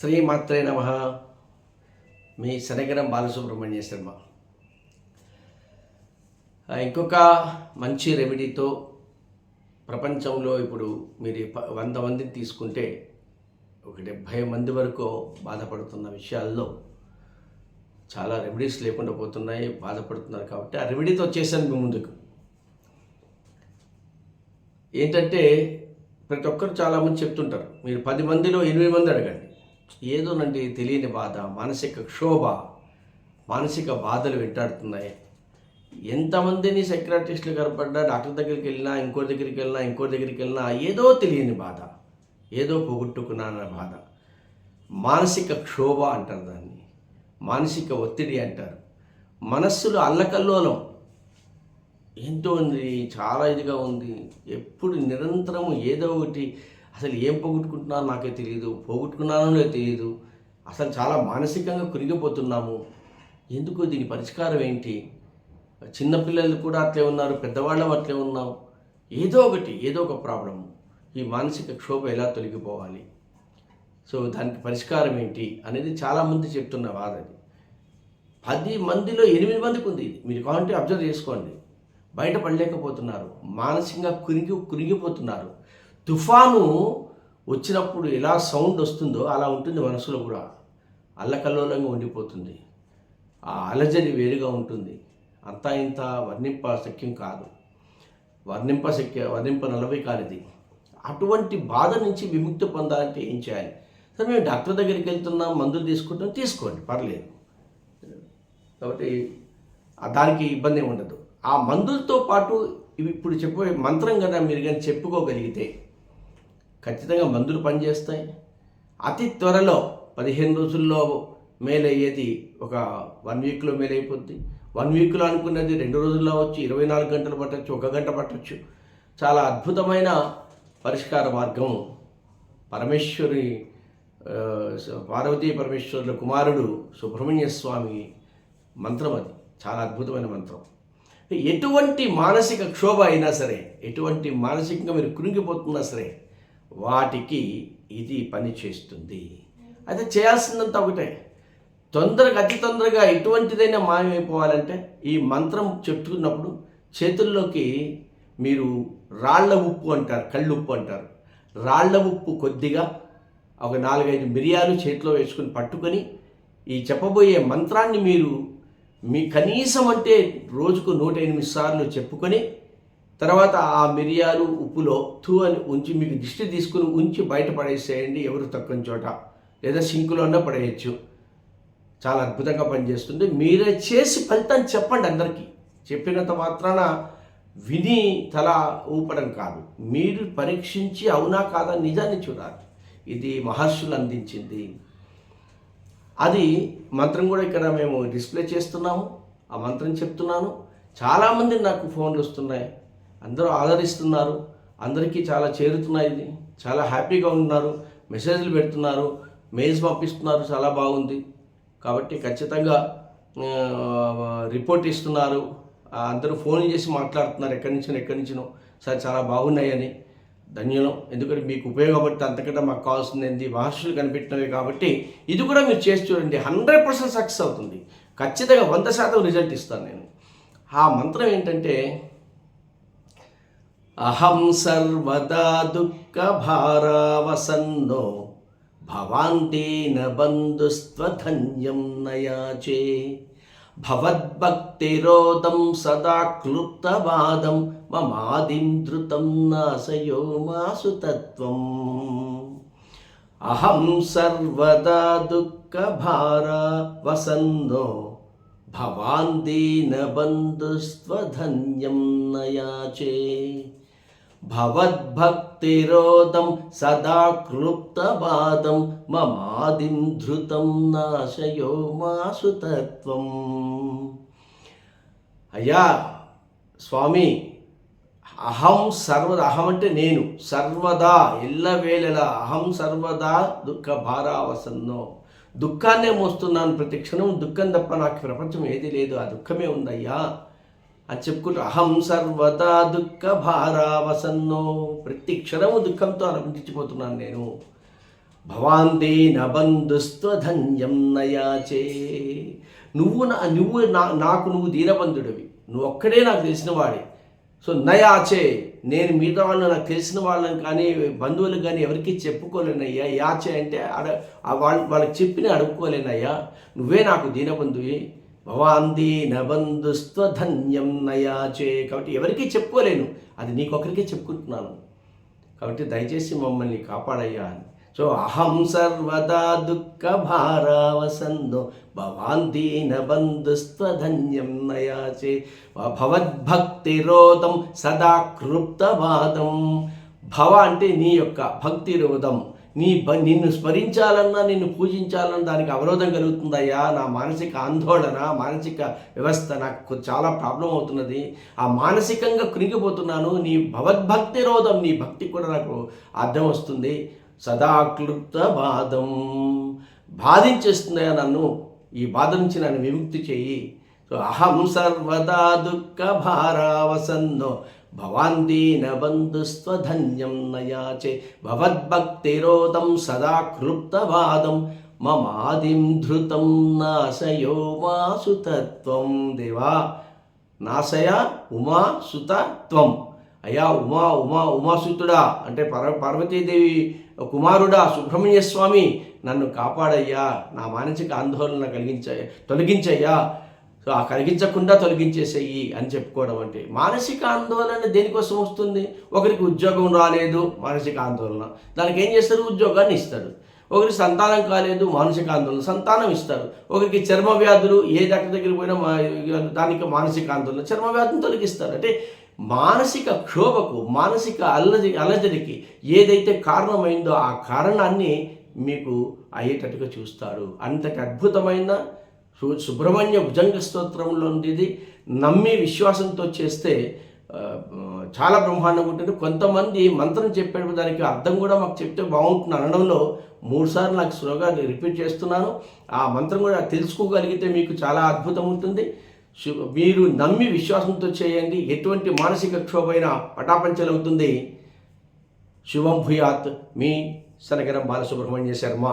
శ్రీమాత్రే నమ. మీ శనగరం బాలసుబ్రహ్మణ్య శర్మ. ఇంకొక మంచి రెమెడీతో ప్రపంచంలో ఇప్పుడు మీరు ప- వంద మందిని తీసుకుంటే ఒక డెబ్భై మంది వరకు బాధపడుతున్న విషయాల్లో చాలా రెమెడీస్ లేకుండా పోతున్నాయి బాధపడుతున్నారు కాబట్టి ఆ రెమెడీతో వచ్చేసాను మీ ముందుకు. ఏంటంటే ప్రతి ఒక్కరు చాలామంది చెప్తుంటారు మీరు పది మందిలో ఎనిమిది మంది అడగండి. ఏదోనండి తెలియని బాధ మానసిక క్షోభ మానసిక బాధలు వెంటాడుతున్నాయి. ఎంతమందిని సైక్రాటిస్టులు కనపడ్డా డాక్టర్ దగ్గరికి వెళ్ళినా ఇంకో దగ్గరికి వెళ్ళినా ఇంకో దగ్గరికి వెళ్ళినా ఏదో తెలియని బాధ ఏదో పోగొట్టుకున్నానన్న బాధ. మానసిక క్షోభ అంటారు దాన్ని. మానసిక ఒత్తిడి అంటారు. మనస్సులు అల్లకల్లోలం. ఎంతో ఉంది చాలా ఇదిగా ఉంది. ఎప్పుడు నిరంతరం ఏదో ఒకటి అసలు ఏం పోగొట్టుకుంటున్నానో నాకే తెలియదు పోగొట్టుకున్నానో తెలియదు అసలు చాలా మానసికంగా కురిగిపోతున్నాము. ఎందుకు దీని పరిష్కారం ఏంటి? చిన్నపిల్లలు కూడా అట్లే ఉన్నారు పెద్దవాళ్ళం అట్లే ఉన్నాం. ఏదో ఒకటి ఏదో ఒక ప్రాబ్లం ఈ మానసిక క్షోభ ఎలా తొలగిపోవాలి? సో దానికి పరిష్కారం ఏంటి అనేది చాలామంది చెప్తున్న వాద అది. పది మందిలో ఎనిమిది మందికి ఉంది ఇది. మీరు కావాలంటే అబ్జర్వ్ చేసుకోండి. బయట పడలేకపోతున్నారు. మానసికంగా కురిగి కురిగిపోతున్నారు. తుఫాను వచ్చినప్పుడు ఎలా సౌండ్ వస్తుందో అలా ఉంటుంది మనసులో కూడా. అల్లకల్లోలంగా ఉండిపోతుంది. ఆ అలజడి వేరుగా ఉంటుంది. అంతా ఇంత వర్ణింప శక్యం కాదు. వర్ణింప శక్య వర్ణింప నలభై కానిది. అటువంటి బాధ నుంచి విముక్తి పొందాలంటే ఏం చేయాలి? సరే మేము డాక్టర్ దగ్గరికి వెళ్తున్నాం మందులు తీసుకుంటాం తీసుకోండి పర్లేదు. కాబట్టి దానికి ఇబ్బంది ఉండదు. ఆ మందులతో పాటు ఇవి ఇప్పుడు చెప్పే మంత్రం కదా మీరు కానీ చెప్పుకోగలిగితే. ఖచ్చితంగా మందులు పనిచేస్తాయి. అతి త్వరలో పదిహేను రోజుల్లో మేలయ్యేది ఒక వన్ వీక్లో మేలైపోద్ది. వన్ వీక్లో అనుకున్నది రెండు రోజుల్లో వచ్చి ఇరవై నాలుగు గంటలు పట్టచ్చు ఒక గంట పట్టచ్చు. చాలా అద్భుతమైన పరిష్కార మార్గం పరమేశ్వరి పార్వతీ పరమేశ్వరుల కుమారుడు సుబ్రహ్మణ్య స్వామి మంత్రం అది. చాలా అద్భుతమైన మంత్రం. ఎటువంటి మానసిక క్షోభ అయినా సరే ఎటువంటి మానసికంగా మీరు కురింగిపోతున్నా సరే వాటికి ఇది పని చేస్తుంది. అయితే చేయాల్సిందంతా ఒకటే. తొందరగా అతి తొందరగా ఎటువంటిదైనా మాయమైపోవాలంటే ఈ మంత్రం చెప్తున్నప్పుడు చేతుల్లోకి మీరు రాళ్ళ ఉప్పు అంటారు కళ్ళు ఉప్పు అంటారు. రాళ్ళ ఉప్పు కొద్దిగా ఒక నాలుగైదు మిరియాలు చేతిలో వేసుకుని పట్టుకొని ఈ చెప్పబోయే మంత్రాన్ని మీరు మీ కనీసం అంటే రోజుకు నూట ఎనిమిది సార్లు చెప్పుకొని తర్వాత ఆ మిరియాలు ఉప్పులో తూ అని ఉంచి మీకు దిష్టి తీసుకుని ఉంచి బయట పడేసేయండి ఎవరు తక్కువ చోట. లేదా సింకులోనే పడేయచ్చు. చాలా అద్భుతంగా పనిచేస్తుంది. మీరే చేసి ఫలితం చెప్పండి అందరికీ. చెప్పినంత మాత్రాన విని తల ఊపడం కాదు. మీరు పరీక్షించి అవునా కాదా నిజాన్ని చూడాలి. ఇది మహర్షులు అందించింది. అది మంత్రం కూడా ఇక్కడ మేము డిస్ప్లే చేస్తున్నాము. ఆ మంత్రం చెప్తున్నాను. చాలామంది నాకు ఫోన్లు వస్తున్నాయి. అందరూ ఆదరిస్తున్నారు. అందరికీ చాలా చేరుతున్నాయి ఇది. చాలా హ్యాపీగా ఉన్నారు మెసేజ్లు పెడుతున్నారు. మెయిల్స్ పంపిస్తున్నారు. చాలా బాగుంది. కాబట్టి ఖచ్చితంగా రిపోర్ట్ ఇస్తున్నారు. అందరూ ఫోన్ చేసి మాట్లాడుతున్నారు. ఎక్కడి నుంచినో ఎక్కడి నుంచినో. సార్ చాలా బాగున్నాయని. ధన్యనం ఎందుకంటే మీకు ఉపయోగపడితే అంతకంటే మాకు కావాల్సింది ఏంది? మహర్షులు కనిపెట్టినవి కాబట్టి ఇది కూడా మీరు చేసి చూడండి. హండ్రెడ్ పర్సెంట్ సక్సెస్ అవుతుంది. ఖచ్చితంగా వంద శాతం రిజల్ట్ ఇస్తాను నేను. ఆ మంత్రం ఏంటంటే అహం సర్వదా దుఃఖభారావసన్నో భవాంతేన బంధుస్త్వధన్యం నయాచే. భవద్భక్తిరోదం సదా క్లుప్తవాదం మమాదిం ధృతం నాశయో మాసు తత్వం. అహం సర్వదా దుఃఖభారా వసన్నో భవాన్ దీన బంధుస్త్వధన్యం నయాచే. భవద్భక్తిరోదం సదా క్లుప్తవాదం మమాదిం ధృతం నాశయో మాసుతత్వం. అయ్యా స్వామి అహం సర్వదా అహం అంటే నేను సర్వదా ఎల్లవేళలా అహం సర్వదా దుఃఖ భారావసన్నో. దుఃఖాన్నే మోస్తున్నాను ప్రతి క్షణం దుఃఖం తప్ప నాకు ప్రపంచం ఏది లేదు ఆ దుఃఖమే ఉందయ్యా. అది చెప్పుకుంటూ అహం సర్వదా దుఃఖ భారావసన్నో ప్రతి క్షణము దుఃఖంతో అనుభవించిపోతున్నాను నేను. భవాంతే నబంధుస్త్వధన్యం నయాచే. నువ్వు నా నువ్వు నా నాకు నువ్వు దీనబంధుడివి. నువ్వు ఒక్కడే నాకు తెలిసిన వాడే. సో నయాచే. నేను మిగతా వాళ్ళు నాకు తెలిసిన వాళ్ళని కానీ బంధువులు కానీ ఎవరికి చెప్పుకోలేనయ్యా. యాచే అంటే అడ వాళ్ళ వాళ్ళకి చెప్పిన అడుక్కోలేనయ్యా. నువ్వే నాకు దీనబంధువి. భవాంతి నబంధుస్త్వధన్యం నయాచే. కాబట్టి ఎవరికీ చెప్పుకోలేను. అది నీకొకరికే చెప్పుకుంటున్నాను. కాబట్టి దయచేసి మమ్మల్ని కాపాడయ్యా అని. సో అహం సర్వదా దుఃఖ భారావసందో భవాంతి బంధుస్త్వధన్యం నయాచే. భవద్భక్తిరోధం సదా కృప్తవాదం. భవ అంటే నీ యొక్క భక్తిరోధం. నీ నిన్ను స్మరించాలన్నా నిన్ను పూజించాలన్నా దానికి అవరోధం కలుగుతుందయ్యా. నా మానసిక ఆందోళన మానసిక వ్యవస్థ నాకు చాలా ప్రాబ్లం అవుతున్నది. ఆ మానసికంగా కృంగిపోతున్నాను. నీ భగవద్భక్తి రోధం నీ భక్తి కూడా నాకు అర్థం వస్తుంది. సదా క్లుప్త బాధం బాధించేస్తుందయ్యా నన్ను. ఈ బాధ నుంచి నన్ను విముక్తి చేయి. సో అహం సర్వదా దుఃఖ భారావసన్నో భవాంతి బంధుస్వధన్యం నయాచే భవద్భక్తిరోధం సదా క్లుప్తవాదం మమాదిం ధృతం నాశయో మాసుతత్వం. దేవా నాశయ ఉమా సుతత్వం అయ్యా ఉమా ఉమా ఉమాసుతుడా అంటే పర పార్వతీదేవి కుమారుడా సుబ్రహ్మణ్య స్వామి నన్ను కాపాడయ్యా నా మానసిక ఆందోళన కలిగించ తొలగించయ్యా. సో ఆ కలిగించకుండా తొలగించేసేయి అని చెప్పుకోవడం అంటే మానసిక ఆందోళన దేనికోసం వస్తుంది? ఒకరికి ఉద్యోగం రాలేదు మానసిక ఆందోళన. దానికి ఏం చేస్తారు? ఉద్యోగాన్ని ఇస్తారు. ఒకరికి సంతానం కాలేదు మానసిక ఆందోళన. సంతానం ఇస్తారు. ఒకరికి చర్మ వ్యాధులు ఏ డాక్టర్ దగ్గర పోయినా మా- దానికి మానసిక ఆందోళన. చర్మ వ్యాధిని తొలగిస్తారు. అంటే మానసిక క్షోభకు మానసిక అల్లరి అలజడికి ఏదైతే కారణమైందో ఆ కారణాన్ని మీకు అయ్యేటట్టుగా చూస్తారు. అంతటి అద్భుతమైన సుబ్రహ్మణ్య భుజంగ స్తోత్రంలో ఇది నమ్మి విశ్వాసంతో చేస్తే చాలా బ్రహ్మాండంగా ఉంటుంది. కొంతమంది మంత్రం చెప్పేటప్పుడు దానికి అర్థం కూడా మాకు చెప్తే బాగుంటుంది. అనడంలో మూడుసార్లు నాకు స్లోగా రిపీట్ చేస్తున్నాను. ఆ మంత్రం కూడా తెలుసుకోగలిగితే మీకు చాలా అద్భుతం ఉంటుంది. మీరు నమ్మి విశ్వాసంతో చేయండి. ఎటువంటి మానసిక క్షోభైన పటాపంచలవుతుంది. శుభం భూయాత్. మీ సనగరం బాలసుబ్రహ్మణ్య శర్మ.